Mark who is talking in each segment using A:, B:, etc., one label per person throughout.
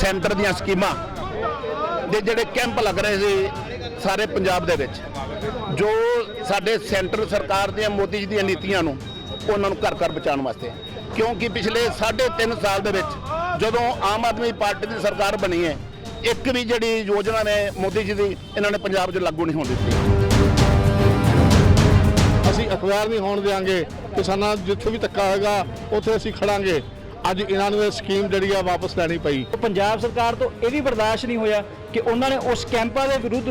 A: Centre ਦੀਆਂ ਸਕੀਮਾਂ ਦੇ ਜਿਹੜੇ ਕੈਂਪ ਲੱਗ ਰਹੇ ਸੀ ਸਾਰੇ ਪੰਜਾਬ ਦੇ ਵਿੱਚ, ਜੋ ਸਾਡੇ ਸੈਂਟਰ ਸਰਕਾਰ ਦੀਆਂ, ਮੋਦੀ ਜੀ ਦੀਆਂ ਨੀਤੀਆਂ ਨੂੰ ਉਹਨਾਂ ਨੂੰ ਘਰ ਘਰ ਬਚਾਉਣ ਵਾਸਤੇ। ਕਿਉਂਕਿ ਪਿਛਲੇ 3.5 ਸਾਲ ਦੇ ਵਿੱਚ ਜਦੋਂ ਆਮ ਆਦਮੀ ਪਾਰਟੀ ਦੀ ਸਰਕਾਰ ਬਣੀ ਹੈ, ਇੱਕ ਵੀ ਜਿਹੜੀ ਯੋਜਨਾ ਨੇ ਮੋਦੀ ਜੀ ਦੀ, ਇਹਨਾਂ ਨੇ ਪੰਜਾਬ 'ਚ ਲਾਗੂ ਨਹੀਂ ਹੋਣ ਦਿੱਤੀ।
B: ਅਸੀਂ ਅਖਬਾਰ ਨਹੀਂ ਹੋਣ ਦੇਵਾਂਗੇ ਕਿਸਾਨਾਂ ਨੂੰ ਜਿੱਥੇ ਵੀ ਧੱਕਾ ਹੋਏਗਾ, ਉੱਥੇ ਅਸੀਂ ਖੜਾਂਗੇ। ਅੱਜ ਇਹਨਾਂ ਨੂੰ ਇਹ ਸਕੀਮ ਜਿਹੜੀ ਆ ਵਾਪਸ ਲੈਣੀ ਪਈ।
C: ਪੰਜਾਬ ਸਰਕਾਰ ਤੋਂ ਇਹ ਵੀ ਬਰਦਾਸ਼ਤ ਨਹੀਂ ਹੋਇਆ ਕਿ ਉਹਨਾਂ ਨੇ ਉਸ ਕੈਂਪਾਂ ਦੇ ਵਿਰੁੱਧ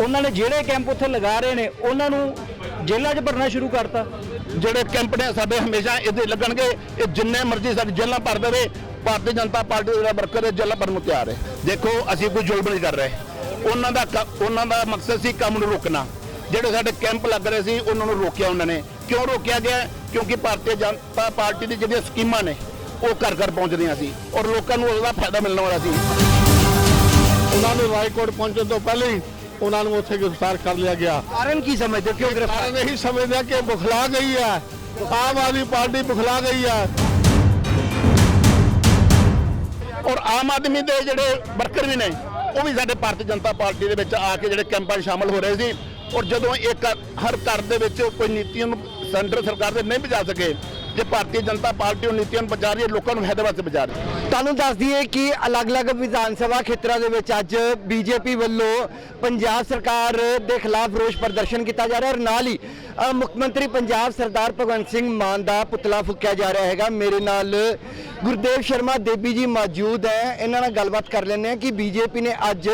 C: ਉਹਨਾਂ ਨੇ ਜਿਹੜੇ ਕੈਂਪ ਉੱਥੇ ਲਗਾ ਰਹੇ ਨੇ ਉਹਨਾਂ ਨੂੰ ਜੇਲ੍ਹਾਂ 'ਚ ਭਰਨਾ ਸ਼ੁਰੂ ਕਰਤਾ।
A: ਜਿਹੜੇ ਕੈਂਪ ਨੇ ਸਾਡੇ ਹਮੇਸ਼ਾ ਇਹਦੇ ਲੱਗਣਗੇ ਇਹ ਜਿੰਨੇ ਮਰਜ਼ੀ ਸਾਡੀ ਜੇਲ੍ਹਾਂ ਭਰ ਦੇਵੇ ਭਾਰਤੀ ਜਨਤਾ ਪਾਰਟੀ ਦਾ ਵਰਕਰ ਹੈ ਜੇਲ੍ਹਾਂ ਭਰਨ ਨੂੰ ਤਿਆਰ ਹੈ। ਦੇਖੋ ਅਸੀਂ ਕੋਈ ਜ਼ੁਲਮ ਨਹੀਂ ਕਰ ਰਹੇ। ਉਹਨਾਂ ਦਾ ਉਹਨਾਂ ਦਾ ਮਕਸਦ ਸੀ ਕੰਮ ਨੂੰ ਰੋਕਣਾ। ਜਿਹੜੇ ਸਾਡੇ ਕੈਂਪ ਲੱਗ ਰਹੇ ਸੀ ਉਹਨਾਂ ਨੂੰ ਰੋਕਿਆ ਉਹਨਾਂ ਨੇ। ਕਿਉਂ ਰੋਕਿਆ ਗਿਆ? ਕਿਉਂਕਿ ਭਾਰਤੀ ਜਨਤਾ ਪਾਰਟੀ ਦੀ ਜਿਹੜੀਆਂ ਸਕੀਮਾਂ ਨੇ ਉਹ ਘਰ ਘਰ ਪਹੁੰਚਦੀਆਂ ਸੀ ਔਰ ਲੋਕਾਂ ਨੂੰ ਉਹਦਾ ਫਾਇਦਾ ਮਿਲਣ ਵਾਲਾ ਸੀ।
B: ਉਹਨਾਂ ਨੂੰ ਰਾਏਕੋਟ ਪਹੁੰਚਣ ਤੋਂ ਪਹਿਲਾਂ ਹੀ ਉਹਨਾਂ ਨੂੰ ਉੱਥੇ ਗ੍ਰਿਫਤਾਰ ਕਰ ਲਿਆ ਗਿਆ।
C: ਕਾਰਨ ਕੀ ਸਮਝਦੇ ਕਿਉਂ ਗ੍ਰਿਫਤਾਰ
B: ਕਾਰਨ ਇਹੀ ਸਮਝਦੇ ਆ ਕਿ ਬੁਖਲਾ ਗਈ ਹੈ। ਆਮ ਆਦਮੀ ਪਾਰਟੀ ਬੁਖਲਾ ਗਈ ਹੈ।
A: ਔਰ ਆਮ ਆਦਮੀ ਦੇ ਜਿਹੜੇ ਵਰਕਰ ਵੀ ਨੇ ਉਹ ਵੀ ਸਾਡੇ ਭਾਰਤੀ ਜਨਤਾ ਪਾਰਟੀ ਦੇ ਵਿੱਚ ਆ ਕੇ ਜਿਹੜੇ ਕੈਂਪਾਂ 'ਚ ਸ਼ਾਮਲ ਹੋ ਰਹੇ ਸੀ। ਔਰ ਜਦੋਂ ਘਰ- ਹਰ ਘਰ ਦੇ ਵਿੱਚ ਕੋਈ ਨੀਤੀਆਂ ਨੂੰ ਸੈਂਟਰ ਸਰਕਾਰ ਦੇ ਨਹੀਂ ਪਹੁੰਚਾ ਸਕੇ ਜੇ ਭਾਰਤੀ ਜਨਤਾ ਪਾਰਟੀ ਉਹ ਨੀਤੀਆਂ ਨੂੰ ਪਹੁੰਚਾ ਰਹੀ ਹੈ, ਲੋਕਾਂ ਨੂੰ ਹੈਦਰਾਬਾਦ ਚ ਪਹੁੰਚਾ ਰਹੀ ਹੈ।
D: ਤੁਹਾਨੂੰ ਦੱਸ ਦਈਏ ਕਿ ਅਲੱਗ-ਅਲੱਗ ਵਿਧਾਨ ਸਭਾ ਖੇਤਰਾਂ ਦੇ ਵਿੱਚ ਅੱਜ ਬੀਜੇਪੀ ਵੱਲੋਂ ਪੰਜਾਬ ਸਰਕਾਰ ਦੇ ਖਿਲਾਫ ਰੋਸ ਪ੍ਰਦਰਸ਼ਨ ਕੀਤਾ ਜਾ ਰਿਹਾ ਔਰ ਨਾਲ ਹੀ ਮੁੱਖ ਮੰਤਰੀ ਪੰਜਾਬ ਸਰਦਾਰ ਭਗਵੰਤ ਸਿੰਘ ਮਾਨ ਦਾ ਪੁਤਲਾ ਫੂਕਿਆ ਜਾ ਰਿਹਾ ਹੈਗਾ। ਮੇਰੇ ਨਾਲ ਗੁਰਦੇਵ ਸ਼ਰਮਾ, ਦੇਬੀ ਜੀ ਮੌਜੂਦ ਹੈ। ਇਹਨਾਂ ਨਾਲ ਗੱਲਬਾਤ ਕਰ ਲੈਂਦੇ ਹਾਂ ਕਿ ਬੀਜੇਪੀ ਨੇ ਅੱਜ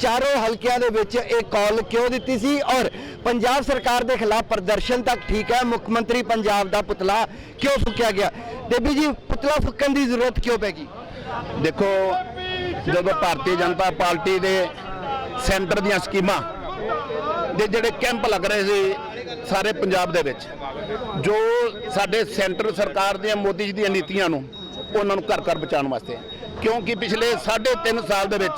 D: ਚਾਰੋਂ ਹਲਕਿਆਂ ਦੇ ਵਿੱਚ ਇਹ ਕਾਲ ਕਿਉਂ ਦਿੱਤੀ ਸੀ ਔਰ ਪੰਜਾਬ ਸਰਕਾਰ ਦੇ ਖਿਲਾਫ ਪ੍ਰਦਰਸ਼ਨ ਤੱਕ ਠੀਕ ਹੈ, ਮੁੱਖ ਮੰਤਰੀ ਪੰਜਾਬ ਦਾ ਪੁਤਲਾ ਕਿਉਂ ਫੂਕਿਆ ਗਿਆ? ਦੇਬੀ ਜੀ, ਪੁਤਲਾ ਫੂਕਣ ਦੀ ਜ਼ਰੂਰਤ ਕਿਉਂ ਪੈ ਗਈ?
A: ਦੇਖੋ, ਜਦੋਂ ਭਾਰਤੀ ਜਨਤਾ ਪਾਰਟੀ ਦੇ ਸੈਂਟਰ ਦੀਆਂ ਸਕੀਮਾਂ ਦੇ ਜਿਹੜੇ ਕੈਂਪ ਲੱਗ ਰਹੇ ਸੀ ਸਾਰੇ ਪੰਜਾਬ ਦੇ ਵਿੱਚ, ਜੋ ਸਾਡੇ ਸੈਂਟਰ ਸਰਕਾਰ ਦੀਆਂ, ਮੋਦੀ ਜੀ ਦੀਆਂ ਨੀਤੀਆਂ ਨੂੰ ਉਹਨਾਂ ਨੂੰ ਘਰ ਘਰ ਬਚਾਉਣ ਵਾਸਤੇ। ਕਿਉਂਕਿ ਪਿਛਲੇ 3.5 ਸਾਲ ਦੇ ਵਿੱਚ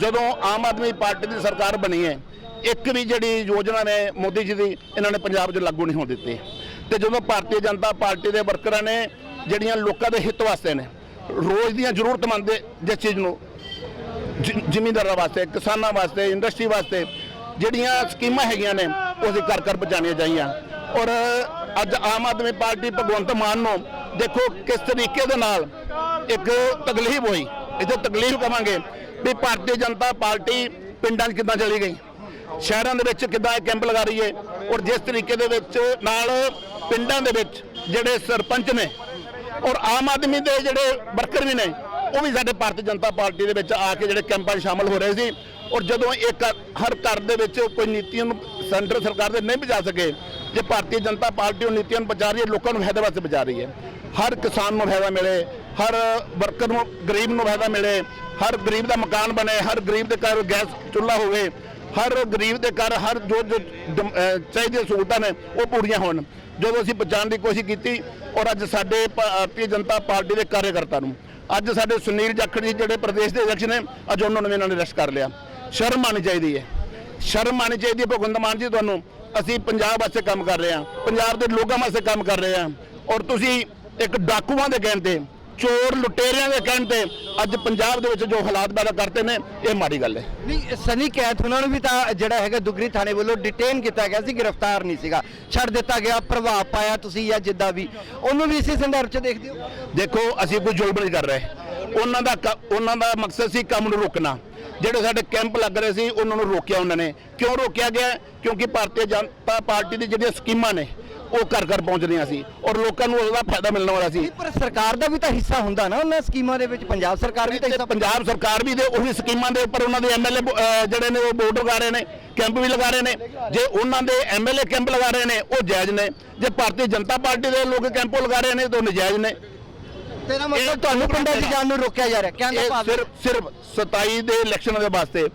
A: ਜਦੋਂ ਆਮ ਆਦਮੀ ਪਾਰਟੀ ਦੀ ਸਰਕਾਰ ਬਣੀ ਹੈ, ਇੱਕ ਵੀ ਜਿਹੜੀ ਯੋਜਨਾ ਨੇ ਮੋਦੀ ਜੀ ਦੀ, ਇਹਨਾਂ ਨੇ ਪੰਜਾਬ 'ਚ ਲਾਗੂ ਨਹੀਂ ਹੋਣ ਦਿੱਤੀ। ਤੇ ਜਦੋਂ ਭਾਰਤੀ ਜਨਤਾ ਪਾਰਟੀ ਦੇ ਵਰਕਰਾਂ ਨੇ ਜਿਹੜੀਆਂ ਲੋਕਾਂ ਦੇ ਹਿੱਤ ਵਾਸਤੇ ਨੇ, ਰੋਜ਼ ਦੀਆਂ ਜ਼ਰੂਰਤਮੰਦ ਦੇ- ਜਿਸ ਚੀਜ਼ ਨੂੰ ਜ਼ਿ- ਜ਼ਿਮੀਂਦਾਰਾਂ ਵਾਸਤੇ, ਕਿਸਾਨਾਂ ਵਾਸਤੇ, ਇੰਡਸਟਰੀ ਵਾਸਤੇ, ਜਿਹੜੀਆਂ ਸਕੀਮਾਂ ਹੈਗੀਆਂ ਨੇ ਉਹ ਅਸੀਂ ਘਰ ਘਰ ਪਹੁੰਚਾਉਣੀਆਂ ਚਾਹੀਆਂ। ਔਰ ਅੱਜ ਆਮ ਆਦਮੀ ਪਾਰਟੀ ਭਗਵੰਤ ਮਾਨ ਨੂੰ ਦੇਖੋ ਕਿਸ ਤਰੀਕੇ ਦੇ ਨਾਲ ਇੱਕ ਤਕਲੀਫ ਹੋਈ। ਇੱਥੇ ਤਕਲੀਫ ਕਵਾਂਗੇ ਵੀ ਭਾਰਤੀ ਜਨਤਾ ਪਾਰਟੀ ਪਿੰਡਾਂ 'ਚ ਕਿੱਦਾਂ ਚਲੀ ਗਈ? ਸ਼ਹਿਰਾਂ ਦੇ ਵਿੱਚ ਕਿੱਦਾਂ ਇਹ ਕੈਂਪ ਲਗਾ ਰਹੀ ਹੈ? ਔਰ ਜਿਸ ਤਰੀਕੇ ਦੇ ਵਿੱਚ ਨਾਲ ਪਿੰਡਾਂ ਦੇ ਵਿੱਚ ਜਿਹੜੇ ਸਰਪੰਚ ਨੇ ਔਰ ਆਮ ਆਦਮੀ ਦੇ ਜਿਹੜੇ ਵਰਕਰ ਵੀ ਨੇ, ਉਹ ਵੀ ਸਾਡੇ ਭਾਰਤੀ ਜਨਤਾ ਪਾਰਟੀ ਦੇ ਵਿੱਚ ਆ ਕੇ ਜਿਹੜੇ ਕੈਂਪਾਂ 'ਚ ਸ਼ਾਮਲ ਹੋ ਰਹੇ ਸੀ। ਔਰ ਜਦੋਂ ਇਹ ਘਰ- ਹਰ ਘਰ ਦੇ ਵਿੱਚ ਕੋਈ ਨੀਤੀਆਂ ਨੂੰ ਸੈਂਟਰ ਸਰਕਾਰ ਦੇ ਨਹੀਂ ਬਚਾ ਸਕੇ, ਜੇ ਭਾਰਤੀ ਜਨਤਾ ਪਾਰਟੀ ਉਹ ਨੀਤੀਆਂ ਨੂੰ ਬਚਾ ਰਹੀ ਹੈ, ਲੋਕਾਂ ਨੂੰ ਫਾਇਦੇ ਵਾਸਤੇ ਬਚਾ ਰਹੀ ਹੈ। ਹਰ ਕਿਸਾਨ ਨੂੰ ਫਾਇਦਾ ਮਿਲੇ, ਹਰ ਵਰਕਰ ਨੂੰ, ਗਰੀਬ ਨੂੰ ਫਾਇਦਾ ਮਿਲੇ, ਹਰ ਗਰੀਬ ਦਾ ਮਕਾਨ ਬਣੇ, ਹਰ ਗਰੀਬ ਦੇ ਘਰ ਗੈਸ ਚੁੱਲ੍ਹਾ ਹੋਵੇ, ਹਰ ਗਰੀਬ ਦੇ ਘਰ ਹਰ ਜੋ ਜੋ ਚਾਹੀਦੀਆਂ ਸਹੂਲਤਾਂ ਨੇ, ਉਹ ਪੂਰੀਆਂ ਹੋਣ। ਜਦੋਂ ਅਸੀਂ ਬਚਾਉਣ ਦੀ ਕੋਸ਼ਿਸ਼ ਕੀਤੀ ਔਰ ਅੱਜ ਸਾਡੇ ਭਾਰਤੀ ਜਨਤਾ ਪਾਰਟੀ ਦੇ ਕਾਰਜਕਰਤਾ ਨੂੰ, ਅੱਜ ਸਾਡੇ ਸੁਨੀਲ ਜਾਖੜ ਜੀ ਜਿਹੜੇ ਪ੍ਰਦੇਸ਼ ਦੇ ਅਧਿਕਸ਼ ਨੇ, ਅੱਜ ਉਹਨਾਂ ਨੂੰ ਵੀ ਇਹਨਾਂ ਨੇ ਅਰੈਸਟ ਕਰ ਲਿਆ। ਸ਼ਰਮ ਆਣੀ ਚਾਹੀਦੀ ਹੈ। ਸ਼ਰਮ ਆਣੀ ਚਾਹੀਦੀ ਹੈ ਭਗਵੰਤ ਮਾਨ ਜੀ ਤੁਹਾਨੂੰ। ਅਸੀਂ ਪੰਜਾਬ ਵਾਸਤੇ ਕੰਮ ਕਰ ਰਹੇ ਹਾਂ। ਪੰਜਾਬ ਦੇ ਲੋਕਾਂ ਵਾਸਤੇ ਕੰਮ ਕਰ ਰਹੇ ਹਾਂ। ਔਰ ਤੁਸੀਂ ਇੱਕ ਡਾਕੂਆਂ ਦੇ ਕਹਿਣ ਤੇ ਚੋਰ ਲੁਟੇਰਿਆਂ ਦੇ ਕਹਿਣ ਤੇ ਅੱਜ ਪੰਜਾਬ ਦੇ ਵਿੱਚ ਜੋ ਹਾਲਾਤ ਪੈਦਾ ਕਰਤੇ ਨੇ ਇਹ ਮਾੜੀ ਗੱਲ ਹੈ।
D: ਨਹੀਂ ਸਨੀ ਕੈਥ ਉਹਨਾਂ ਨੂੰ ਵੀ ਤਾਂ ਜਿਹੜਾ ਹੈਗਾ ਦੁਗਰੀ ਥਾਣੇ ਵੱਲੋਂ ਡਿਟੇਨ ਕੀਤਾ ਗਿਆ ਸੀ ਗ੍ਰਿਫਤਾਰ ਨਹੀਂ ਸੀਗਾ। ਛੱਡ ਦਿੱਤਾ ਗਿਆ ਪ੍ਰਭਾਵ ਪਾਇਆ ਤੁਸੀਂ ਜਾਂ ਜਿੱਦਾਂ ਵੀ। ਉਹਨੂੰ ਵੀ ਇਸੇ ਸੰਦਰਭ 'ਚ ਦੇਖਦੇ ਹੋ?
A: ਦੇਖੋ ਅਸੀਂ ਕੋਈ ਜ਼ੁਲਮ ਨਹੀਂ ਕਰ ਰਹੇ। ਉਹਨਾਂ ਦਾ ਉਹਨਾਂ ਦਾ ਮਕਸਦ ਸੀ ਕੰਮ ਨੂੰ ਰੋਕਣਾ। ਜਿਹੜੇ ਸਾਡੇ ਕੈਂਪ ਲੱਗ ਰਹੇ ਸੀ ਉਹਨਾਂ ਨੂੰ ਰੋਕਿਆ ਉਹਨਾਂ ਨੇ। ਕਿਉਂ ਰੋਕਿਆ ਗਿਆ? ਕਿਉਂਕਿ ਭਾਰਤੀ ਜਨਤਾ ਪਾਰਟੀ ਦੀ ਜਿਹੜੀਆਂ ਸਕੀਮਾਂ ਨੇ ਉਹ ਘਰ ਘਰ ਪਹੁੰਚ ਰਹੀਆਂ ਸੀ ਔਰ ਲੋਕਾਂ ਨੂੰ ਉਹਦਾ ਫਾਇਦਾ ਮਿਲਣ ਵਾਲਾ ਸੀ।
D: ਪਰ ਸਰਕਾਰ ਦਾ ਵੀ ਤਾਂ ਹਿੱਸਾ ਹੁੰਦਾ ਨਾ ਉਹਨਾਂ ਸਕੀਮਾਂ ਦੇ ਵਿੱਚ ਪੰਜਾਬ ਸਰਕਾਰ ਵੀ ਤਾਂ ਹਿੱਸਾ
A: ਪੰਜਾਬ ਸਰਕਾਰ ਵੀ ਦੇ ਉਹੀ ਸਕੀਮਾਂ ਦੇ ਉੱਪਰ ਉਹਨਾਂ ਦੇ ਐਮਐਲਏ ਜਿਹੜੇ ਨੇ ਉਹ ਬੋਰਡ ਲਗਾ ਰਹੇ ਨੇ ਕੈਂਪ ਵੀ ਲਗਾ ਰਹੇ ਨੇ। ਜੇ ਉਹਨਾਂ ਦੇ ਐਮਐਲਏ ਕੈਂਪ ਲਗਾ ਰਹੇ ਨੇ ਉਹ ਜਾਇਜ਼ ਨੇ। ਜੇ ਭਾਰਤੀ ਜਨਤਾ ਪਾਰਟੀ ਦੇ ਲੋਕ ਕੈਂਪ ਲਗਾ ਰਹੇ ਨੇ ਤਾਂ ਉਹ ਨਜਾਇਜ਼ ਨੇ।
D: ਤੇਰਾ ਮਤਲਬ ਤੁਹਾਨੂੰ ਪਿੰਡਾਂ 'ਚ ਜਾਣ ਨੂੰ ਰੋਕਿਆ ਜਾ ਰਿਹਾ। ਭਾਵ
A: ਸਿਰਫ ਸਿਰਫ 27 ਦੇ ਇਲੈਕਸ਼ਨ ਦੇ ਵਾਸਤੇ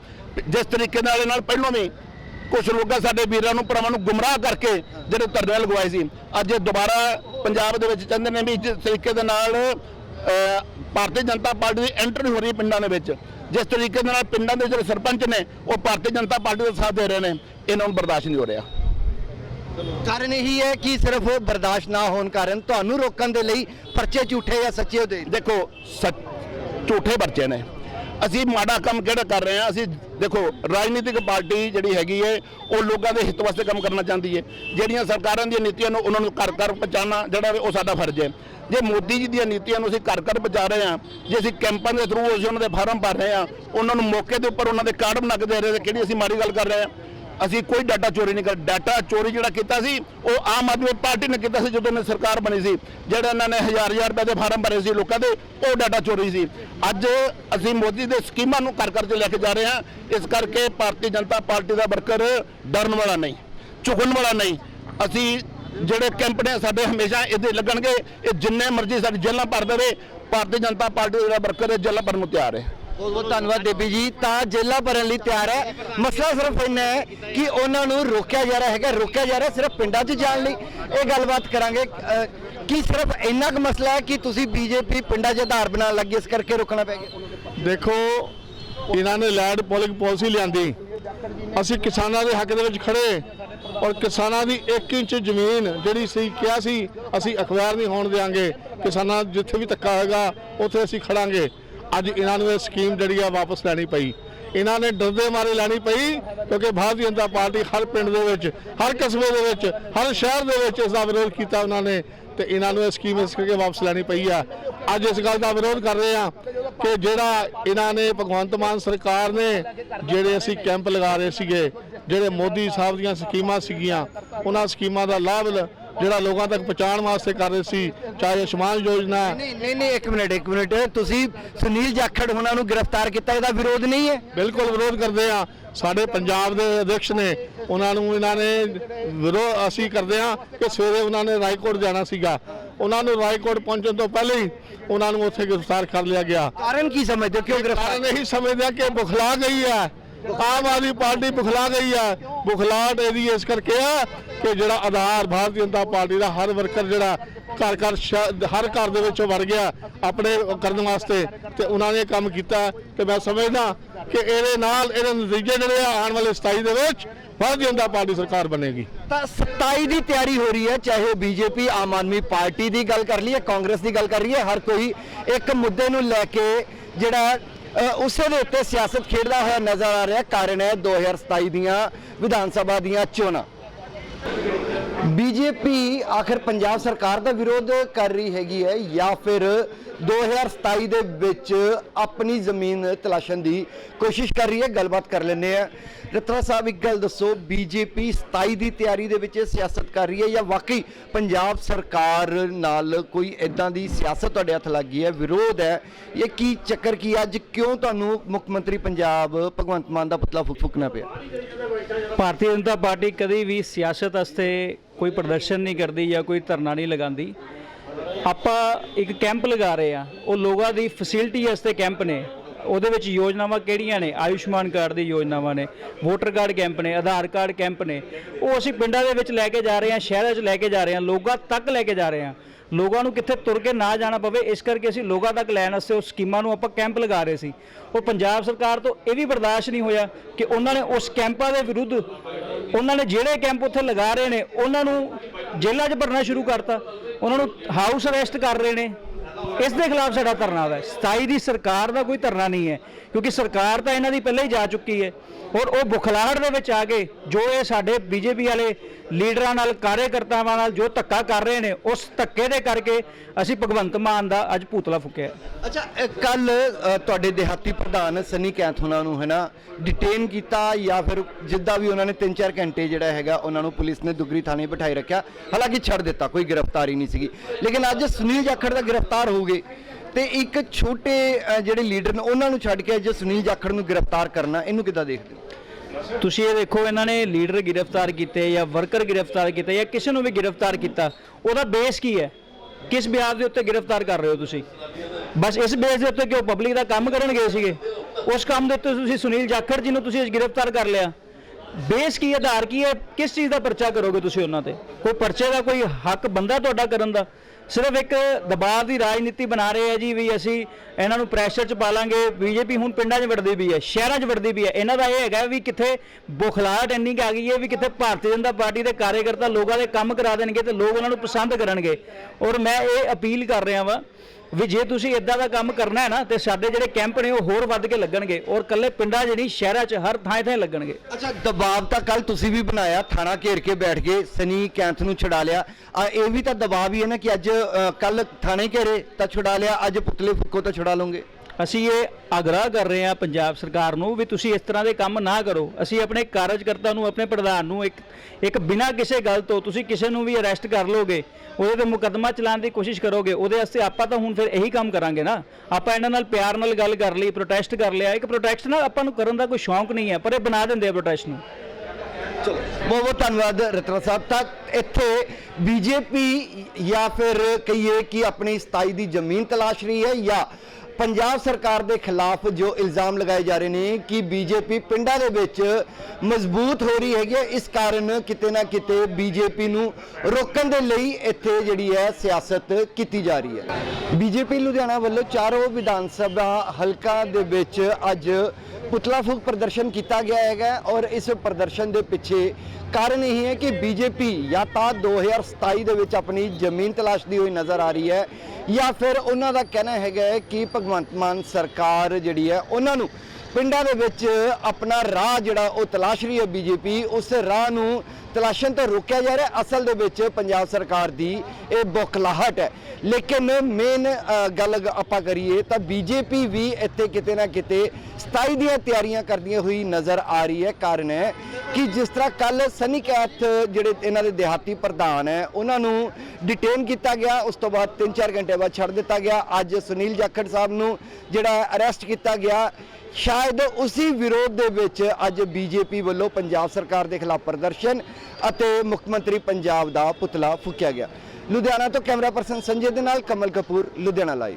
A: ਜਿਸ ਤਰੀਕੇ ਨਾਲ ਇਹਨਾਂ ਨਾਲ ਪਹਿਲਾਂ ਵੀ ਕੁਝ ਲੋਕਾਂ ਸਾਡੇ ਵੀਰਾਂ ਨੂੰ ਭਰਾਵਾਂ ਨੂੰ ਗੁੰਮਰਾਹ ਕਰਕੇ ਜਿਹੜੇ ਧਰਨੇ ਲਗਵਾਏ ਸੀ ਅੱਜ ਇਹ ਦੁਬਾਰਾ ਪੰਜਾਬ ਦੇ ਵਿੱਚ ਚਾਹੁੰਦੇ ਨੇ ਵੀ ਜਿਸ ਤਰੀਕੇ ਦੇ ਨਾਲ ਭਾਰਤੀ ਜਨਤਾ ਪਾਰਟੀ ਦੀ ਐਂਟਰੀ ਹੋ ਰਹੀ ਪਿੰਡਾਂ ਦੇ ਵਿੱਚ। ਜਿਸ ਤਰੀਕੇ ਦੇ ਨਾਲ ਪਿੰਡਾਂ ਦੇ ਜਿਹੜੇ ਸਰਪੰਚ ਨੇ ਉਹ ਭਾਰਤੀ ਜਨਤਾ ਪਾਰਟੀ ਦਾ ਸਾਥ ਦੇ ਰਹੇ ਨੇ ਇਹਨਾਂ ਨੂੰ ਬਰਦਾਸ਼ਤ ਨਹੀਂ ਹੋ ਰਿਹਾ।
D: ਕਾਰਨ ਇਹੀ ਹੈ ਕਿ ਸਿਰਫ ਬਰਦਾਸ਼ਤ ਨਾ ਹੋਣ ਕਾਰਨ ਤੁਹਾਨੂੰ ਰੋਕਣ ਦੇ ਲਈ ਪਰਚੇ ਝੂਠੇ ਜਾਂ ਸੱਚੇ ਦੇ
A: ਦੇਖੋ, ਸੱਚ, ਝੂਠੇ ਪਰਚੇ ਨੇ। ਅਸੀਂ ਮਾੜਾ ਕੰਮ ਕਿਹੜਾ ਕਰ ਰਹੇ ਹਾਂ? ਅਸੀਂ ਦੇਖੋ, ਰਾਜਨੀਤਿਕ ਪਾਰਟੀ ਜਿਹੜੀ ਹੈਗੀ ਹੈ, ਉਹ ਲੋਕਾਂ ਦੇ ਹਿੱਤ ਵਾਸਤੇ ਕੰਮ ਕਰਨਾ ਚਾਹੁੰਦੀ ਹੈ। ਜਿਹੜੀਆਂ ਸਰਕਾਰਾਂ ਦੀਆਂ ਨੀਤੀਆਂ ਨੂੰ ਉਹਨਾਂ ਨੂੰ ਘਰ ਘਰ ਪਹੁੰਚਾਉਣਾ, ਜਿਹੜਾ ਉਹ ਸਾਡਾ ਫਰਜ਼ ਹੈ। ਜੇ ਮੋਦੀ ਜੀ ਦੀਆਂ ਨੀਤੀਆਂ ਨੂੰ ਅਸੀਂ ਘਰ ਘਰ ਪਹੁੰਚਾ ਰਹੇ ਹਾਂ, ਜੇ ਅਸੀਂ ਕੈਂਪਾਂ ਦੇ ਥਰੂ ਅਸੀਂ ਉਹਨਾਂ ਦੇ ਫਾਰਮ ਭਰ ਰਹੇ ਹਾਂ, ਉਹਨਾਂ ਨੂੰ ਮੌਕੇ ਦੇ ਉੱਪਰ ਉਹਨਾਂ ਦੇ ਕਾਰਡ ਬਣਾ ਕੇ ਦੇ ਰਹੇ ਹਾਂ ਕਿਹੜੀ ਅਸੀਂ ਮਾੜੀ ਗੱਲ ਕਰ ਰਹੇ ਹਾਂ? ਅਸੀਂ ਕੋਈ ਡਾਟਾ ਚੋਰੀ ਨਹੀਂ ਕਰ ਡਾਟਾ ਚੋਰੀ ਜਿਹੜਾ ਕੀਤਾ ਸੀ, ਉਹ ਆਮ ਆਦਮੀ ਪਾਰਟੀ ਨੇ ਕੀਤਾ ਸੀ ਜਦੋਂ ਨੇ ਸਰਕਾਰ ਬਣੀ ਸੀ। ਜਿਹੜਾ ਇਹਨਾਂ ਨੇ ਹਜ਼ਾਰ ਹਜ਼ਾਰ ਰੁਪਏ ਦੇ ਫਾਰਮ ਭਰੇ ਸੀ ਲੋਕਾਂ ਦੇ, ਉਹ ਡਾਟਾ ਚੋਰੀ ਸੀ। ਅੱਜ ਅਸੀਂ ਮੋਦੀ ਦੇ ਸਕੀਮਾਂ ਨੂੰ ਕਰ ਕਰਕੇ ਲੈ ਕੇ ਜਾ ਰਹੇ ਹਾਂ। ਇਸ ਕਰਕੇ ਭਾਰਤੀ ਜਨਤਾ ਪਾਰਟੀ ਦਾ ਵਰਕਰ ਡਰਨ ਵਾਲਾ ਨਹੀਂ, ਝੁਕਣ ਵਾਲਾ ਨਹੀਂ। ਅਸੀਂ ਜਿਹੜੇ ਕੈਂਪ ਨੇ ਸਾਡੇ ਹਮੇਸ਼ਾ ਇਹਦੇ ਲੱਗਣਗੇ, ਇਹ ਜਿੰਨੇ ਮਰਜ਼ੀ ਸਾਡੀ ਜੇਲ੍ਹਾਂ ਭਰ ਦੇਵੇ, ਭਾਰਤੀ ਜਨਤਾ ਪਾਰਟੀ ਦਾ ਜਿਹੜਾ ਵਰਕਰ ਹੈ, ਜੇਲ੍ਹਾਂ ਭਰਨ ਨੂੰ ਤਿਆਰ ਹੈ।
D: ਬਹੁਤ ਬਹੁਤ ਧੰਨਵਾਦ ਦੇਬੀ ਜੀ। ਤਾਂ ਜੇਲਾ ਭਰਨ ਲਈ ਤਿਆਰ ਹੈ। ਮਸਲਾ ਸਿਰਫ ਇੰਨਾ ਹੈ ਕਿ ਉਹਨਾਂ ਨੂੰ ਰੋਕਿਆ ਜਾ ਰਿਹਾ ਹੈਗਾ। ਰੋਕਿਆ ਜਾ ਰਿਹਾ ਸਿਰਫ ਪਿੰਡਾਂ 'ਚ ਜਾਣ ਲਈ। ਇਹ ਗੱਲਬਾਤ ਕਰਾਂਗੇ। ਅਹ, ਕੀ ਸਿਰਫ ਇੰਨਾ ਕੁ ਮਸਲਾ ਹੈ ਕਿ ਤੁਸੀਂ ਬੀਜੇਪੀ ਪਿੰਡਾਂ 'ਚ ਆਧਾਰ ਬਣਾਉਣ ਲੱਗੇ ਇਸ ਕਰਕੇ ਰੋਕਣਾ ਪੈ ਗਿਆ?
B: ਦੇਖੋ ਇਹਨਾਂ ਨੇ ਲੈਂਡ ਪੋਲਿੰਗ ਪਾਲਿਸੀ ਲਿਆਂਦੀ। ਅਸੀਂ ਕਿਸਾਨਾਂ ਦੇ ਹੱਕ ਦੇ ਵਿੱਚ ਖੜੇ। ਔਰ ਕਿਸਾਨਾਂ ਦੀ 1 ਇੰਚ ਜ਼ਮੀਨ ਜਿਹੜੀ ਸੀ ਕਿਹਾ ਸੀ ਅਸੀਂ ਅਖਬਾਰ ਨਹੀਂ ਹੋਣ ਦੇਵਾਂਗੇ ਕਿਸਾਨਾਂ ਜਿੱਥੇ ਵੀ ਧੱਕਾ ਹੋਏਗਾ ਉੱਥੇ ਅਸੀਂ ਖੜਾਂਗੇ। ਅੱਜ ਇਹਨਾਂ ਨੂੰ ਇਹ ਸਕੀਮ ਜਿਹੜੀ ਆ ਵਾਪਸ ਲੈਣੀ ਪਈ। ਇਹਨਾਂ ਨੇ ਡਰਦੇ ਮਾਰੇ ਲੈਣੀ ਪਈ, ਕਿਉਂਕਿ ਭਾਰਤੀ ਜਨਤਾ ਪਾਰਟੀ ਹਰ ਪਿੰਡ ਦੇ ਵਿੱਚ, ਹਰ ਕਸਬੇ ਦੇ ਵਿੱਚ, ਹਰ ਸ਼ਹਿਰ ਦੇ ਵਿੱਚ ਇਸ ਦਾ ਵਿਰੋਧ ਕੀਤਾ ਉਹਨਾਂ ਨੇ ਤੇ ਇਹਨਾਂ ਨੂੰ ਇਹ ਸਕੀਮ ਇਸ ਕਰਕੇ ਵਾਪਸ ਲੈਣੀ ਪਈ ਆ। ਅੱਜ ਇਸ ਗੱਲ ਦਾ ਵਿਰੋਧ ਕਰ ਰਹੇ ਆ ਕਿ ਜਿਹੜਾ ਇਹਨਾਂ ਨੇ, ਭਗਵੰਤ ਮਾਨ ਸਰਕਾਰ ਨੇ ਜਿਹੜੇ ਅਸੀਂ ਕੈਂਪ ਲਗਾ ਰਹੇ ਸੀਗੇ, ਜਿਹੜੇ ਮੋਦੀ ਸਾਹਿਬ ਦੀਆਂ ਸਕੀਮਾਂ ਸੀਗੀਆਂ, ਉਹਨਾਂ ਸਕੀਮਾਂ ਦਾ ਲਾਭ ਜਿਹੜਾ ਲੋਕਾਂ ਤੱਕ ਪਹੁੰਚਾਉਣ ਵਾਸਤੇ ਕਰ ਰਹੇ ਸੀ ਚਾਹੇ ਅਯੁਸ਼ਮਾਨ ਯੋਜਨਾ ਹੈ।
D: ਨਹੀਂ ਨਹੀਂ ਨਹੀਂ ਇੱਕ ਮਿੰਟ ਇੱਕ ਮਿੰਟ। ਤੁਸੀਂ ਸੁਨੀਲ ਜਾਖੜ ਉਹਨਾਂ ਨੂੰ ਗ੍ਰਿਫਤਾਰ ਕੀਤਾ ਇਹਦਾ ਵਿਰੋਧ ਨਹੀਂ ਹੈ?
B: ਬਿਲਕੁਲ ਵਿਰੋਧ ਕਰਦੇ ਆ ਸਾਡੇ ਪੰਜਾਬ ਦੇ ਅਧਿਕਸ਼ ਨੇ ਉਹਨਾਂ ਨੂੰ ਇਹਨਾਂ ਨੇ ਵਿਰੋਧ ਅਸੀਂ ਕਰਦੇ ਆ ਕਿ ਸਵੇਰੇ ਉਹਨਾਂ ਨੇ ਰਾਏਕੋਟ ਜਾਣਾ ਸੀਗਾ। ਉਹਨਾਂ ਨੂੰ ਰਾਏਕੋਟ ਪਹੁੰਚਣ ਤੋਂ ਪਹਿਲੇ ਹੀ ਉਹਨਾਂ ਨੂੰ ਉੱਥੇ ਗ੍ਰਿਫਤਾਰ ਕਰ ਲਿਆ ਗਿਆ।
D: ਕਾਰਨ ਕੀ ਸਮਝਦੇ ਕਿਉਂ ਗ੍ਰਿਫਤਾਰ?
B: ਇਹੀ ਸਮਝਦੇ ਕਿ ਬੁਖਲਾ ਗਈ ਹੈ। ਆਮ ਆਦਮੀ ਪਾਰਟੀ ਬੁਖਲਾ ਗਈ ਹੈ ਬੁਖਲਾਟ ਇਹਦੀ ਇਸ ਕਰਕੇ ਆ ਕਿ ਜਿਹੜਾ ਆਧਾਰ ਭਾਰਤੀ ਜਨਤਾ ਪਾਰਟੀ ਦਾ ਹਰ ਵਰਕਰ ਜਿਹੜਾ ਘਰ ਘਰ ਹਰ ਘਰ ਦੇ ਵਿੱਚ ਵਰ ਗਿਆ ਆਪਣੇ ਕਰਨ ਵਾਸਤੇ ਤੇ ਉਹਨਾਂ ਨੇ ਕੰਮ ਕੀਤਾ ਤੇ ਮੈਂ ਸਮਝਦਾ ਕਿ ਇਹਦੇ ਨਾਲ ਇਹਦੇ ਨਤੀਜੇ ਜਿਹੜੇ ਆ ਆਉਣ ਵਾਲੇ 27 ਦੇ ਵਿੱਚ ਭਾਰਤੀ ਜਨਤਾ ਪਾਰਟੀ ਸਰਕਾਰ ਬਣੇਗੀ।
D: ਤਾਂ 27 ਦੀ ਤਿਆਰੀ ਹੋ ਰਹੀ ਹੈ, ਚਾਹੇ ਬੀਜੇਪੀ, ਆਮ ਆਦਮੀ ਪਾਰਟੀ ਦੀ ਗੱਲ ਕਰ ਲਈਏ, ਕਾਂਗਰਸ ਦੀ ਗੱਲ ਕਰ ਰਹੀ ਹੈ ਹਰ ਕੋਈ ਇੱਕ ਮੁੱਦੇ ਨੂੰ ਲੈ ਕੇ ਜਿਹੜਾ ਉਸੇ ਦੇ ਉੱਤੇ ਸਿਆਸਤ ਖੇਡਦਾ ਹੋਇਆ ਨਜ਼ਰ ਆ ਰਿਹਾ ਕਾਰਨ ਹੈ 2027 ਦੀਆਂ ਵਿਧਾਨ ਸਭਾ ਦੀਆਂ ਚੋਣਾਂ। ਬੀਜੇਪੀ ਆਖਰ ਪੰਜਾਬ ਸਰਕਾਰ ਦਾ ਵਿਰੋਧ ਕਰ ਰਹੀ ਹੈਗੀ ਹੈ ਜਾਂ ਫਿਰ 2027 ਦੇ ਵਿੱਚ ਆਪਣੀ ਜ਼ਮੀਨ ਤਲਾਸ਼ਣ ਦੀ ਕੋਸ਼ਿਸ਼ ਕਰ ਰਹੀ ਹੈ, ਗੱਲਬਾਤ ਕਰ ਲੈਂਦੇ ਆ ਰਤਨਾ ਸਾਹਿਬ, ਇੱਕ ਗੱਲ ਦੱਸੋ ਬੀਜੇਪੀ 27 ਦੀ ਤਿਆਰੀ ਦੇ ਵਿੱਚ ਸਿਆਸਤ ਕਰ ਰਹੀ ਹੈ ਜਾਂ ਵਾਕਈ ਪੰਜਾਬ ਸਰਕਾਰ ਨਾਲ ਕੋਈ ਇਦਾਂ ਦੀ ਸਿਆਸਤ ਤੁਹਾਡੇ ਹੱਥ ਲੱਗ ਗਈ ਹੈ, ਵਿਰੋਧ ਹੈ ਇਹ ਕੀ ਚੱਕਰ, ਕੀ ਅੱਜ ਕਿਉਂ ਤੁਹਾਨੂੰ ਮੁੱਖ ਮੰਤਰੀ ਪੰਜਾਬ ਭਗਵੰਤ ਮਾਨ ਦਾ ਪੁਤਲਾ ਫੂਕ ਫੂਕਣਾ ਪਿਆ?
C: ਭਾਰਤੀ ਜਨਤਾ ਪਾਰਟੀ ਕਦੇ ਵੀ ਸਿਆਸਤ ਵਾਸਤੇ ਕੋਈ ਪ੍ਰਦਰਸ਼ਨ ਨਹੀਂ ਕਰਦੀ ਜਾਂ ਕੋਈ ਧਰਨਾ ਨਹੀਂ ਲਗਾਉਂਦੀ। ਆਪਾਂ ਇੱਕ ਕੈਂਪ ਲਗਾ ਰਹੇ ਆ ਉਹ ਲੋਕਾਂ ਦੀ ਫੈਸਿਲਿਟੀ ਵਾਸਤੇ ਕੈਂਪ ਨੇ। ਉਹਦੇ ਵਿੱਚ ਯੋਜਨਾਵਾਂ ਕਿਹੜੀਆਂ ਨੇ? ਆਯੁਸ਼ਮਾਨ ਕਾਰਡ ਦੀ ਯੋਜਨਾਵਾਂ ਨੇ, ਵੋਟਰ ਕਾਰਡ ਕੈਂਪ ਨੇ, ਆਧਾਰ ਕਾਰਡ ਕੈਂਪ ਨੇ। ਉਹ ਅਸੀਂ ਪਿੰਡਾਂ ਦੇ ਵਿੱਚ ਲੈ ਕੇ ਜਾ ਰਹੇ ਹਾਂ, ਸ਼ਹਿਰਾਂ 'ਚ ਲੈ ਕੇ ਜਾ ਰਹੇ ਹਾਂ ਲੋਕਾਂ ਤੱਕ ਲੈ ਕੇ ਜਾ ਰਹੇ ਹਾਂ। ਲੋਕਾਂ ਨੂੰ ਕਿੱਥੇ ਤੁਰ ਕੇ ਨਾ ਜਾਣਾ ਪਵੇ, ਇਸ ਕਰਕੇ ਅਸੀਂ ਲੋਕਾਂ ਤੱਕ ਲੈਣ ਵਾਸਤੇ ਉਸ ਸਕੀਮਾਂ ਨੂੰ ਆਪਾਂ ਕੈਂਪ ਲਗਾ ਰਹੇ ਸੀ। ਉਹ ਪੰਜਾਬ ਸਰਕਾਰ ਤੋਂ ਇਹ ਵੀ ਬਰਦਾਸ਼ਤ ਨਹੀਂ ਹੋਇਆ ਕਿ ਉਹਨਾਂ ਨੇ ਉਸ ਕੈਂਪਾਂ ਦੇ ਵਿਰੁੱਧ ਉਹਨਾਂ ਨੇ ਜਿਹੜੇ ਕੈਂਪ ਉੱਥੇ ਲਗਾ ਰਹੇ ਨੇ, ਉਹਨਾਂ ਨੂੰ ਜੇਲ੍ਹਾਂ 'ਚ ਭਰਨਾ ਸ਼ੁਰੂ ਕਰਤਾ। ਉਹਨਾਂ ਨੂੰ ਹਾਊਸ ਅਰੈਸਟ ਕਰ ਰਹੇ ਨੇ। ਇਸ ਦੇ ਖਿਲਾਫ ਸਾਡਾ ਧਰਨਾ ਹੈ 27 ਦੀ ਸਰਕਾਰ ਦਾ ਕੋਈ ਧਰਨਾ ਨਹੀਂ ਹੈ। ਕਿਉਂਕਿ ਸਰਕਾਰ ਤਾਂ ਇਹਨਾਂ ਦੀ ਪਹਿਲਾਂ ਹੀ ਜਾ ਚੁੱਕੀ ਹੈ। ਔਰ ਉਹ ਬੁਖਲਾਹਟ ਦੇ ਵਿੱਚ ਆ ਕੇ ਜੋ ਇਹ ਸਾਡੇ ਬੀਜੇਪੀ ਵਾਲੇ ਲੀਡਰਾਂ ਨਾਲ ਕਾਰਜਕਰਤਾਵਾਂ ਨਾਲ ਜੋ ਧੱਕਾ ਕਰ ਰਹੇ ਨੇ, ਉਸ ਧੱਕੇ ਦੇ ਕਰਕੇ ਅਸੀਂ ਭਗਵੰਤ ਮਾਨ ਦਾ ਅੱਜ ਭੂਤਲਾ ਫੁੱਕਿਆ
D: ਅੱਛਾ ਕੱਲ ਤੁਹਾਡੇ ਦੇਹਾਤੀ ਪ੍ਰਧਾਨ ਸਨੀ ਕੈਂਥ ਉਹਨਾਂ ਨੂੰ ਹੈ ਨਾ ਡਿਟੇਨ ਕੀਤਾ ਜਾਂ ਫਿਰ ਜਿੱਦਾਂ ਵੀ ਉਹਨਾਂ ਨੇ 3-4 ਘੰਟੇ ਜਿਹੜਾ ਹੈਗਾ, ਉਹਨਾਂ ਨੂੰ ਪੁਲਿਸ ਨੇ ਦੁਗਰੀ ਥਾਣੇ ਬਿਠਾਈ ਰੱਖਿਆ। ਹਾਲਾਂਕਿ ਛੱਡ ਦਿੱਤਾ, ਕੋਈ ਗ੍ਰਿਫਤਾਰੀ ਨਹੀਂ ਸੀਗੀ। ਲੇਕਿਨ ਅੱਜ ਸੁਨੀਲ ਜਾਖੜ ਦਾ ਗ੍ਰਿਫਤਾਰ ਹੋ ਗਏ। ਤੇ ਇੱਕ ਛੋਟੇ ਅ, ਜਿਹੜੇ ਲੀਡਰ ਨੇ ਉਹਨਾਂ ਨੂੰ ਛੱਡ ਕੇ ਅੱਜ ਸੁਨੀਲ ਜਾਖੜ ਨੂੰ ਗ੍ਰਿਫਤਾਰ ਕਰਨਾ ਇਹਨੂੰ ਕਿੱਦਾਂ ਦੇਖਦੇ ਹੋ?
C: ਤੁਸੀਂ ਇਹ ਦੇਖੋ ਇਹਨਾਂ ਨੇ ਲੀਡਰ ਗ੍ਰਿਫਤਾਰ ਕੀਤੇ ਜਾਂ ਵਰਕਰ ਗ੍ਰਿਫਤਾਰ ਕੀਤੇ ਜਾਂ ਕਿਸੇ ਨੂੰ ਵੀ ਗ੍ਰਿਫਤਾਰ ਕੀਤਾ ਉਹਦਾ ਬੇਸ ਕੀ ਹੈ? ਕਿਸ ਬਿਆਨ ਦੇ ਉੱਤੇ ਗ੍ਰਿਫਤਾਰ ਕਰ ਰਹੇ ਹੋ ਤੁਸੀਂ? ਬਸ ਇਸ ਬੇਸ ਦੇ ਉੱਤੇ ਕਿ ਉਹ ਪਬਲਿਕ ਦਾ ਕੰਮ ਕਰਨ ਗਏ ਸੀਗੇ? ਉਸ ਕੰਮ ਦੇ ਉੱਤੇ ਤੁਸੀਂ ਸੁਨੀਲ ਜਾਖੜ ਜੀ ਨੂੰ ਤੁਸੀਂ ਅੱਜ ਗ੍ਰਿਫਤਾਰ ਕਰ ਲਿਆ। ਬੇਸ ਕੀ ਆਧਾਰ ਕੀ ਹੈ? ਕਿਸ ਚੀਜ਼ ਦਾ ਪਰਚਾ ਕਰੋਗੇ ਤੁਸੀਂ ਉਹਨਾਂ ਤੇ? ਕੋਈ ਪਰਚੇ ਦਾ ਕੋਈ ਹੱਕ ਬੰਦਾ ਤੁਹਾਡਾ ਕਰਨ ਦਾ? ਸਿਰਫ ਇੱਕ ਦਬਾਅ ਦੀ ਰਾਜਨੀਤੀ ਬਣਾ ਰਹੇ ਆ ਜੀ ਵੀ ਅਸੀਂ ਇਹਨਾਂ ਨੂੰ ਪ੍ਰੈਸ਼ਰ ਚ ਪਾ ਲਾਂਗੇ ਬੀਜੇਪੀ ਹੁਣ ਪਿੰਡਾਂ 'ਚ ਵੜਦੀ ਵੀ ਹੈ, ਸ਼ਹਿਰਾਂ 'ਚ ਵੜਦੀ ਵੀ ਹੈ। ਇਹਨਾਂ ਦਾ ਇਹ ਹੈਗਾ ਵੀ ਕਿੱਥੇ ਬੁਖਲਾਟ ਇੰਨੀ ਕੁ ਆ ਗਈ ਹੈ ਵੀ ਕਿੱਥੇ ਭਾਰਤੀ ਜਨਤਾ ਪਾਰਟੀ ਦੇ ਕਾਰਜਕਰਤਾ ਲੋਕਾਂ ਦੇ ਕੰਮ ਕਰਾ ਦੇਣਗੇ ਤੇ ਲੋਕ ਉਹਨਾਂ ਨੂੰ ਪਸੰਦ ਕਰਨਗੇ। ਔਰ ਮੈਂ ਇਹ ਅਪੀਲ ਕਰ ਰਿਹਾ ਵਾਂ ਵੀ ਜੇ ਤੁਸੀਂ ਇਦਾਂ ਦਾ ਕੰਮ ਕਰਨਾ ਹੈ ਨਾ, ਤੇ ਸਾਡੇ ਜਿਹੜੇ ਕੈਂਪ ਨੇ ਉਹ ਹੋਰ ਵੱਧ ਕੇ ਲੱਗਣਗੇ ਔਰ ਕੱਲੇ ਪਿੰਡਾਂ ਜਿਹੜੀ ਸ਼ਹਿਰਾਂ 'ਚ ਹਰ ਥਾਂ ਥਾਂ ਲੱਗਣਗੇ।
D: ਅੱਛਾ, ਦਬਾਅ ਤਾਂ ਕੱਲ ਤੁਸੀਂ ਵੀ ਬਣਾਇਆ, ਥਾਣਾ ਘੇਰ ਕੇ ਬੈਠ ਗਏ, ਸਨੀ ਕੈਂਥ ਨੂੰ ਛੁਡਾ ਲਿਆ। ਆ, ਇਹ ਵੀ ਤਾਂ ਦਬਾਅ ਹੀ ਹੈ ਨਾ ਕਿ ਅੱਜ ਕੱਲ ਥਾਣੇ ਘੇਰੇ ਤਾਂ ਛੁਡਾ ਲਿਆ, ਅੱਜ ਪੁਤਲੇ ਫੁੱਕੋ ਤਾਂ ਛੁਡਾ ਲਓਗੇ।
C: ਅਸੀਂ ਇਹ ਆਗਰਾਹ ਕਰ ਰਹੇ ਹਾਂ ਪੰਜਾਬ ਸਰਕਾਰ ਨੂੰ ਵੀ ਤੁਸੀਂ ਇਸ ਤਰ੍ਹਾਂ ਦੇ ਕੰਮ ਨਾ ਕਰੋ। ਅਸੀਂ ਆਪਣੇ ਕਾਰਜਕਰਤਾ ਨੂੰ, ਆਪਣੇ ਪ੍ਰਧਾਨ ਨੂੰ ਇੱਕ ਇੱਕ ਬਿਨਾਂ ਕਿਸੇ ਗੱਲ ਤੋਂ ਤੁਸੀਂ ਕਿਸੇ ਨੂੰ ਵੀ ਅਰੈਸਟ ਕਰ ਲੋਗੇ, ਉਹਦੇ ਤੇ ਮੁਕੱਦਮਾ ਚਲਾਉਣ ਦੀ ਕੋਸ਼ਿਸ਼ ਕਰੋਗੇ, ਉਹਦੇ ਵਾਸਤੇ ਆਪਾਂ ਤਾਂ ਹੁਣ ਫਿਰ ਇਹੀ ਕੰਮ ਕਰਾਂਗੇ ਨਾ। ਆਪਾਂ ਇਹਨਾਂ ਨਾਲ ਪਿਆਰ ਨਾਲ ਗੱਲ ਕਰ ਲਈ ਪ੍ਰੋਟੈਸਟ ਕਰ ਲਿਆ। ਇੱਕ ਪ੍ਰੋਟੈਸਟ ਨਾ ਆਪਾਂ ਨੂੰ ਕਰਨ ਦਾ ਕੋਈ ਸ਼ੌਂਕ ਨਹੀਂ ਹੈ, ਪਰ ਇਹ ਬਣਾ ਦਿੰਦੇ ਆ ਪ੍ਰੋਟੈਸਟ ਨੂੰ।
D: ਚਲੋ, ਬਹੁਤ ਬਹੁਤ ਧੰਨਵਾਦ ਰਤਨਾ ਸਾਹਿਬ। ਤਾਂ ਇੱਥੇ ਬੀਜੇਪੀ ਜਾਂ ਫਿਰ ਕਹੀਏ ਕਿ ਆਪਣੀ 27 ਦੀ ਜ਼ਮੀਨ ਤਲਾਸ਼ ਰਹੀ ਹੈ ਜਾਂ ਪੰਜਾਬ ਸਰਕਾਰ ਦੇ ਖਿਲਾਫ ਜੋ ਇਲਜ਼ਾਮ ਲਗਾਏ ਜਾ ਰਹੇ ਨੇ ਕਿ ਬੀਜੇਪੀ ਪਿੰਡਾਂ ਦੇ ਵਿੱਚ ਮਜ਼ਬੂਤ ਹੋ ਰਹੀ ਹੈਗੀ ਹੈ। ਇਸ ਕਾਰਨ ਕਿਤੇ ਨਾ ਕਿਤੇ ਬੀਜੇਪੀ ਨੂੰ ਰੋਕਣ ਦੇ ਲਈ ਇੱਥੇ ਜਿਹੜੀ ਹੈ ਸਿਆਸਤ ਕੀਤੀ ਜਾ ਰਹੀ ਹੈ ਬੀਜੇਪੀ ਲੁਧਿਆਣਾ ਵੱਲੋਂ ਚਾਰੋਂ ਵਿਧਾਨ ਸਭਾ ਹਲਕਾ ਦੇ ਵਿੱਚ ਅੱਜ ਪੁਤਲਾ ਫੂਕ ਪ੍ਰਦਰਸ਼ਨ ਕੀਤਾ ਗਿਆ ਹੈਗਾ ਔਰ ਇਸ ਪ੍ਰਦਰਸ਼ਨ ਦੇ ਪਿੱਛੇ ਕਾਰਨ ਇਹ ਹੈ ਕਿ ਬੀਜੇਪੀ ਜਾਂ ਤਾਂ 2027 ਦੇ ਵਿੱਚ ਆਪਣੀ ਜ਼ਮੀਨ ਤਲਾਸ਼ਦੀ ਹੋਈ ਨਜ਼ਰ ਆ ਰਹੀ ਹੈ ਜਾਂ ਫਿਰ ਉਹਨਾਂ ਦਾ ਕਹਿਣਾ ਹੈਗਾ ਹੈ ਕਿ ਭਗਵੰਤ ਭਗਵੰਤ ਮਾਨ ਸਰਕਾਰ ਜਿਹੜੀ ਹੈ ਉਹਨਾਂ ਨੂੰ ਪਿੰਡਾਂ ਦੇ ਵਿੱਚ ਆਪਣਾ ਰਾਹ ਜਿਹੜਾ ਉਹ ਤਲਾਸ਼ ਰਹੀ ਹੈ ਬੀਜੇਪੀ, ਉਸ ਰਾਹ ਨੂੰ ਤਲਾਸ਼ਣ ਤੋਂ ਰੋਕਿਆ ਜਾ ਰਿਹਾ ਅਸਲ ਦੇ ਵਿੱਚ ਪੰਜਾਬ ਸਰਕਾਰ ਦੀ ਇਹ ਬੁਖਲਾਹਟ ਹੈ। ਲੇਕਿਨ ਮੇਨ ਗੱਲ ਆਪਾਂ ਕਰੀਏ ਤਾਂ ਬੀਜੇਪੀ ਵੀ ਇੱਥੇ ਕਿਤੇ ਨਾ ਕਿਤੇ 27 ਦੀਆਂ ਤਿਆਰੀਆਂ ਕਰਦੀਆਂ ਹੋਈ ਨਜ਼ਰ ਆ ਰਹੀ ਹੈ। ਕਾਰਨ ਹੈ ਕਿ ਜਿਸ ਤਰ੍ਹਾਂ ਕੱਲ ਸਨੀ ਕੈਥ ਜਿਹੜੇ ਇਹਨਾਂ ਦੇ ਦਿਹਾਤੀ ਪ੍ਰਧਾਨ ਹੈ, ਉਹਨਾਂ ਨੂੰ ਡਿਟੇਨ ਕੀਤਾ ਗਿਆ। ਉਸ ਤੋਂ ਬਾਅਦ 3-4 ਘੰਟੇ ਬਾਅਦ ਛੱਡ ਦਿੱਤਾ ਗਿਆ। ਅੱਜ ਸੁਨੀਲ ਜਾਖੜ ਸਾਹਿਬ ਨੂੰ ਜਿਹੜਾ ਅਰੈਸਟ ਕੀਤਾ ਗਿਆ। ਸ਼ਾਇਦ ਉਸੇ ਵਿਰੋਧ ਦੇ ਵਿੱਚ ਅੱਜ ਬੀਜੇਪੀ ਵੱਲੋਂ ਪੰਜਾਬ ਸਰਕਾਰ ਦੇ ਖਿਲਾਫ ਪ੍ਰਦਰਸ਼ਨ ਅਤੇ ਮੁੱਖ ਮੰਤਰੀ ਪੰਜਾਬ ਦਾ ਪੁਤਲਾ ਫੂਕਿਆ ਗਿਆ। ਲੁਧਿਆਣਾ ਤੋਂ ਕੈਮਰਾ ਪਰਸਨ ਸੰਜੇ ਦੇ ਨਾਲ ਕਮਲ ਕਪੂਰ, ਲੁਧਿਆਣਾ ਲਾਈਵ